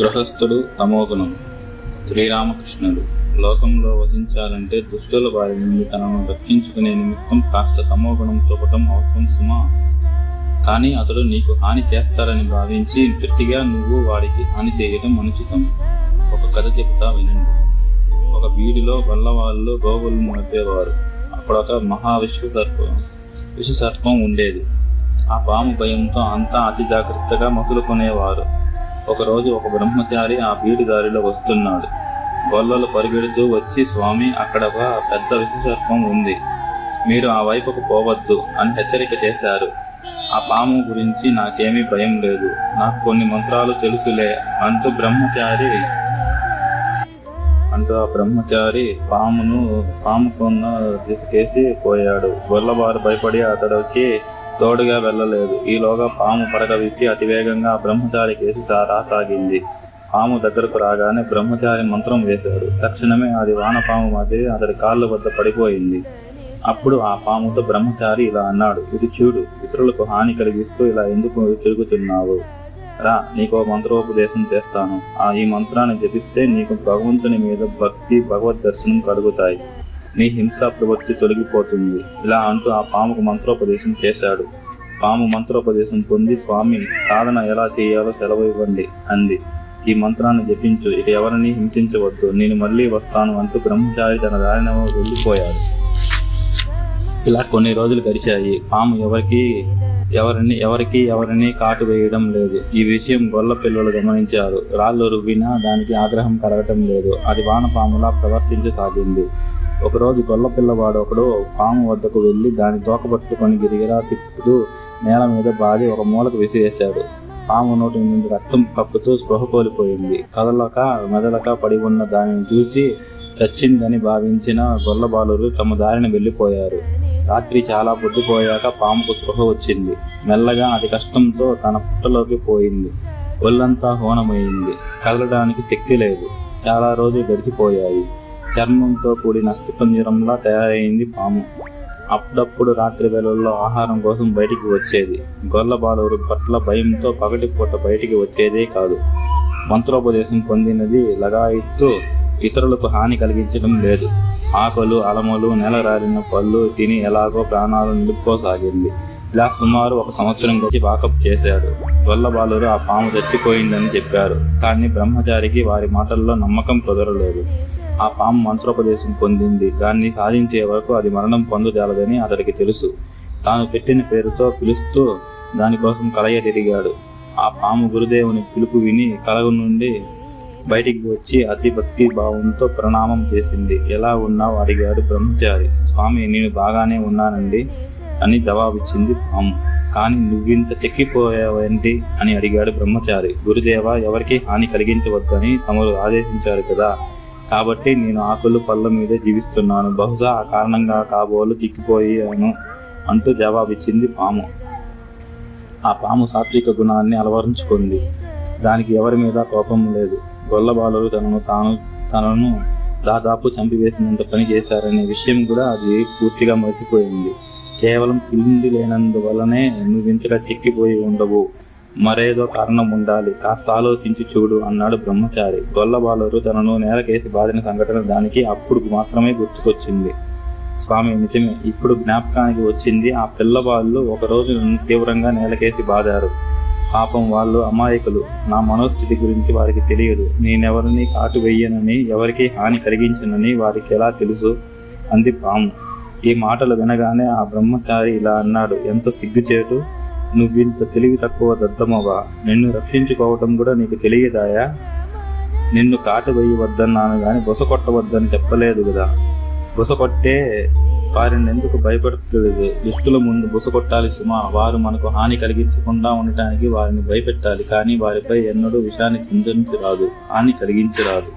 గృహస్థుడు తమోగుణం. శ్రీరామకృష్ణుడు లోకంలో వసించాలంటే దుష్టుల వారి నుండి తనను రక్షించుకునే నిమిత్తం కాస్త తమోగుణం చూపటం అవసరం సుమా. కానీ అతడు నీకు హాని చేస్తారని భావించి ప్రతిగా నువ్వు వాడికి హాని చేయటం అనుచితం. ఒక కథ చెప్తా వినండి. ఒక బీడిలో బల్లవాళ్ళు గోవులు మోపేవారు అక్కడ ఒక మహా సర్పం విష సర్పం ఉండేది. ఆ పాము భయంతో అంతా అతి జాగ్రత్తగా మసులుకునేవారు. ఒకరోజు ఒక బ్రహ్మచారి ఆ బీడు దారిలో వస్తున్నాడు. గొల్లలు పరిగెడుతూ వచ్చి స్వామి అక్కడ ఒక పెద్ద విషసర్పం ఉంది. మీరు ఆ వైపుకు పోవద్దు అని హెచ్చరిక చేశారు. ఆ పాము గురించి నాకేమీ భయం లేదు. నాకు కొన్ని మంత్రాలు తెలుసులే అంటూ బ్రహ్మచారి అంటూ ఆ బ్రహ్మచారి పామును పాముకున్న దిశకేసి పోయాడు. గొల్లవారు భయపడి అతడికి తోడుగా వెళ్ళలేదు. ఈలోగా పాము పడక విప్పి అతివేగంగా ఆ బ్రహ్మచారి కేసి రాసాగింది పాము దగ్గరకు రాగానే బ్రహ్మచారి మంత్రం వేశాడు. తక్షణమే అది వానపాము మాదిరి అతడి కాళ్ళ వద్ద పడిపోయింది. అప్పుడు ఆ పాముతో బ్రహ్మచారి ఇలా అన్నాడు ఇది చూడు ఇతరులకు హాని కలిగిస్తూ ఇలా ఎందుకు తిరుగుతున్నావు? రా నీకు ఓ మంత్రోపదేశం చేస్తాను ఆ ఈ మంత్రాన్ని జపిస్తే నీకు భగవంతుని మీద భక్తి భగవద్ దర్శనం కలుగుతాయి. నీ హింసా ప్రవృత్తి తొలగిపోతుంది. ఇలా అంటూ ఆ పాముకు మంత్రోపదేశం చేశాడు. పాము మంత్రోపదేశం పొంది స్వామి సాధన ఎలా చేయాలో సెలవు ఇవ్వండి అంది. ఈ మంత్రాన్ని జపించు ఇక ఎవరిని హింసించవద్దు. నేను మళ్ళీ వస్తాను అంటూ బ్రహ్మచారి తన దారిన వెళ్ళిపోయాడు. ఇలా కొన్ని రోజులు గడిచాయి. పాము ఎవరికి ఎవరిని ఎవరికి ఎవరిని కాటు వేయడం లేదు. ఈ విషయం గొల్ల పిల్లలు గమనించారు. రాళ్ళు రువ్వినా దానికి ఆగ్రహం కలగటం లేదు. అది వానపాములా ప్రవర్తించసాగింది. ఒకరోజు గొల్లపిల్లవాడు ఒకడు పాము వద్దకు వెళ్ళి దాని తోక పట్టుకొని గిరిగిరా తిప్పుతూ నేల మీద బాది ఒక మూలకు విసిరేశాడు. పాము నోటి నుండి రక్తం కప్పుతూ స్పృహ కోల్పోయింది. కదలక మెదలక పడి ఉన్న దానిని చూసి చచ్చిందని భావించిన గొల్లబాలురు తమ దారిని వెళ్ళిపోయారు. రాత్రి చాలా పొద్దుపోయాక పాముకు స్పృహ వచ్చింది. మెల్లగా అది కష్టంతో తన పుట్టలోకి పోయింది. ఒళ్ళంతా హోనమైంది. కదలడానికి శక్తి లేదు. చాలా రోజులు గడిచిపోయాయి. చర్మంతో కూడిన అస్థిపంజరంలా తయారైంది పాము. అప్పుడప్పుడు రాత్రి వేళల్లో ఆహారం కోసం బయటికి వచ్చేది. గొల్లబాలూరు పట్ల భయంతో పగటిపూట బయటికి వచ్చేదే కాదు. మంత్రోపదేశం పొందినది లగాయిత్తు ఇతరులకు హాని కలిగించడం లేదు. ఆకులు అలమలు నెలరారిన పళ్ళు తిని ఎలాగో ప్రాణాలు నిలుపుకోసాగింది ఇలా సుమారు ఒక సంవత్సరం గడిచి వాకప్ చేశాడు. గొల్లబాలురు ఆ పాము చచ్చిపోయిందని చెప్పారు. కానీ బ్రహ్మచారికి వారి మాటల్లో నమ్మకం కుదరలేదు. ఆ పాము మంత్రోపదేశం పొందింది. దాన్ని సాధించే వరకు అది మరణం పొందజాలదని అతడికి తెలుసు. తాను పెట్టిన పేరుతో పిలుస్తూ దానికోసం కలయ తిరిగాడు. ఆ పాము గురుదేవుని పిలుపు విని కలగ నుండి బయటికి వచ్చి అతి భక్తి భావంతో ప్రణామం చేసింది. ఎలా ఉన్నావు? అడిగాడు బ్రహ్మచారి. స్వామి నేను బాగానే ఉన్నానండి. అని జవాబిచ్చింది పాము కానీ నువ్వింత చెక్కిపోయావేంటి అని అడిగాడు బ్రహ్మచారి. గురుదేవ ఎవరికి హాని కలిగించవద్దని తమరు ఆదేశించారు కదా. కాబట్టి నేను ఆకులు పళ్ళ మీదే జీవిస్తున్నాను. బహుశా ఆ కారణంగా కాబోలు చిక్కిపోయాను అంటూ జవాబిచ్చింది పాము. ఆ పాము సాత్విక గుణాన్ని అలవరించుకుంది. దానికి ఎవరి మీద కోపం లేదు. గొల్లబాలురు తనను తాను తనను దాదాపు చంపివేసినంత పని చేశారనే విషయం కూడా అది పూర్తిగా మర్చిపోయింది. కేవలం తిండి లేనందువల్లనే నువ్వు ఇంతగా చెక్కిపోయి ఉండవు. మరేదో కారణం ఉండాలి కాస్త ఆలోచించి చూడు అన్నాడు బ్రహ్మచారి. గొల్లబాలరు తనను నేలకేసి బాధిన సంఘటన దానికి అప్పుడు మాత్రమే గుర్తుకొచ్చింది. స్వామి నిజమే. ఇప్పుడు జ్ఞాపకానికి వచ్చింది ఆ పిల్లవాళ్ళు ఒకరోజు నన్ను తీవ్రంగా నేలకేసి బాదారు. పాపం వాళ్ళు అమాయకులు. నా మనోస్థితి గురించి వారికి తెలియదు. నేనెవరిని కాటు వెయ్యనని ఎవరికి హాని కలిగించనని వారికి ఎలా తెలుసు? అంది పాము. ఈ మాటలు వినగానే ఆ బ్రహ్మచారి ఇలా అన్నాడు ఎంత సిగ్గుచేటు? నువ్వింత తెలివి తక్కువ దద్దమవా నిన్ను రక్షించుకోవటం కూడా నీకు తెలియదాయా? నిన్ను కాటు వేయవద్దన్నాను కానీ బొస కొట్టవద్దని చెప్పలేదు కదా. బుస కొట్టే వారిని ఎందుకు భయపెట్టలేదు దుష్టుల ముందు బుస కొట్టాలి సుమా. వారు మనకు హాని కలిగించకుండా ఉండటానికి వారిని భయపెట్టాలి. కానీ వారిపై ఎన్నడూ విషాన్ని చిందించరాదు హాని కలిగించరాదు.